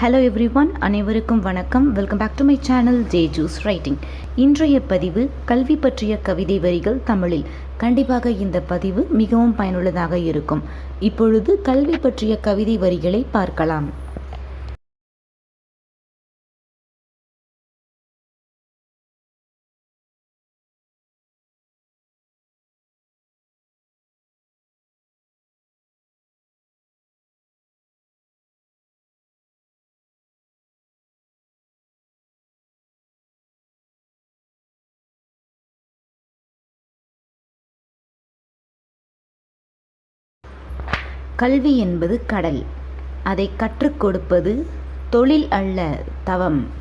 Hello every one அனைவருக்கும் வணக்கம். Welcome back to my channel J juice writing இன்றைய பதிவு கல்வி பற்றிய கவிதை வரிகள் தமிழில். கண்டிப்பாக இந்த பதிவு மிகவும் பயனுள்ளதாக இருக்கும். இப்பொழுது கல்வி பற்றிய கவிதை வரிகளை பார்க்கலாம். கல்வி என்பது கடல். அதை கற்றுக் கொடுப்பது தொழில் அல்ல தவம்.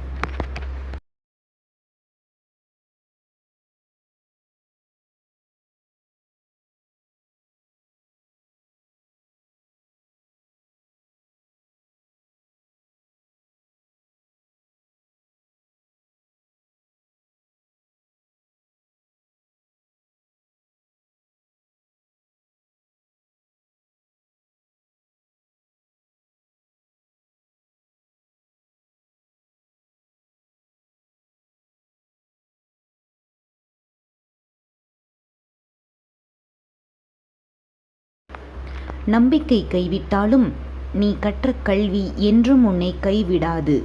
நம்பிக்கை கைவிட்டாலும் நீ கற்ற கல்வி என்றும் உன்னை கைவிடாது.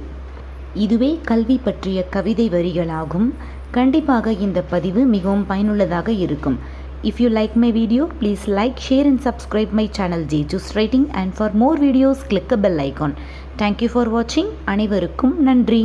இதுவே கல்வி பற்றிய கவிதை வரிகளாகும். கண்டிப்பாக இந்த பதிவு மிகவும் பயனுள்ளதாக இருக்கும். If you like my video please like share and subscribe my channel J juice writing and for more videos click bell icon thank you for வாட்சிங் அனைவருக்கும் நன்றி.